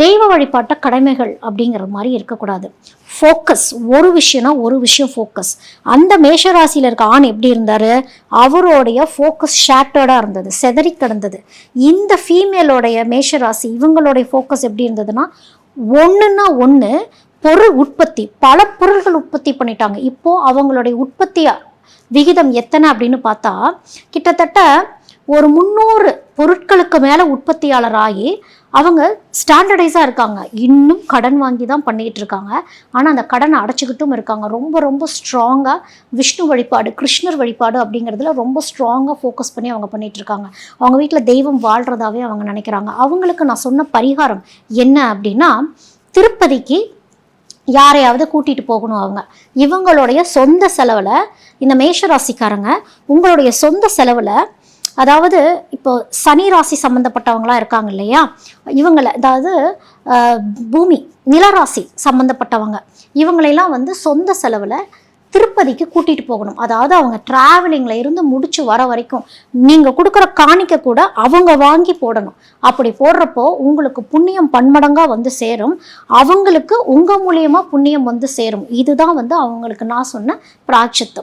தெய்வ வழிபாட்ட கடமைகள் அப்படிங்கிற மாதிரி இருக்கக்கூடாது. ஃபோக்கஸ் ஒரு விஷயம்னா ஒரு விஷயம் ஃபோக்கஸ் அந்த மேஷராசியில் இருக்க ஆண் எப்படி இருந்தார்? அவருடைய ஃபோக்கஸ் ஷேட்டர்டாக இருந்தது செதறி கிடந்தது. இந்த ஃபீமேலோடைய மேஷராசி இவங்களுடைய ஃபோக்கஸ் எப்படி இருந்ததுன்னா ஒன்றுன்னா ஒன்று பொருள் உற்பத்தி. பல பொருள்கள் உற்பத்தி பண்ணிட்டாங்க. இப்போது அவங்களுடைய உற்பத்தி விகிதம் எத்தனை அப்படின்னு பார்த்தா கிட்டத்தட்ட ஒரு முந்நூறு பொருட்களுக்கு மேலே உற்பத்தியாளராகி அவங்க ஸ்டாண்டர்டைஸாக இருக்காங்க. இன்னும் கடன் வாங்கி தான் பண்ணிகிட்டு இருக்காங்க. ஆனால் அந்த கடனை அடைச்சிக்கிட்டும் இருக்காங்க. ரொம்ப ரொம்ப ஸ்ட்ராங்காக விஷ்ணு வழிபாடு கிருஷ்ணர் வழிபாடு அப்படிங்கிறதுல ரொம்ப ஸ்ட்ராங்காக ஃபோக்கஸ் பண்ணி அவங்க பண்ணிகிட்டு இருக்காங்க. அவங்க வீட்டில் தெய்வம் வாழ்கிறதாவே அவங்க நினைக்கிறாங்க. அவங்களுக்கு நான் சொன்ன பரிகாரம் என்ன அப்படின்னா திருப்பதிக்கு யாரையாவது கூட்டிகிட்டு போகணும் அவங்க. இவங்களுடைய சொந்த செலவில் இந்த மேஷராசிக்காரங்க உங்களுடைய சொந்த செலவில் அதாவது இப்போ சனி ராசி சம்மந்தப்பட்டவங்களாம் இருக்காங்க இல்லையா? இவங்களை அதாவது பூமி நிலராசி சம்மந்தப்பட்டவங்க இவங்களையெல்லாம் வந்து சொந்த செலவில் திருப்பதிக்கு கூட்டிகிட்டு போகணும். அதாவது அவங்க டிராவலிங்கில் இருந்து முடிச்சு வர வரைக்கும் நீங்கள் கொடுக்குற காணிக்க கூட அவங்க வாங்கி போடணும். அப்படி போடுறப்போ உங்களுக்கு புண்ணியம் பன்மடங்காக வந்து சேரும். அவங்களுக்கு உங்கள் மூலியமாக புண்ணியம் வந்து சேரும். இதுதான் வந்து அவங்களுக்கு நான் சொன்ன பிராட்சத்தம்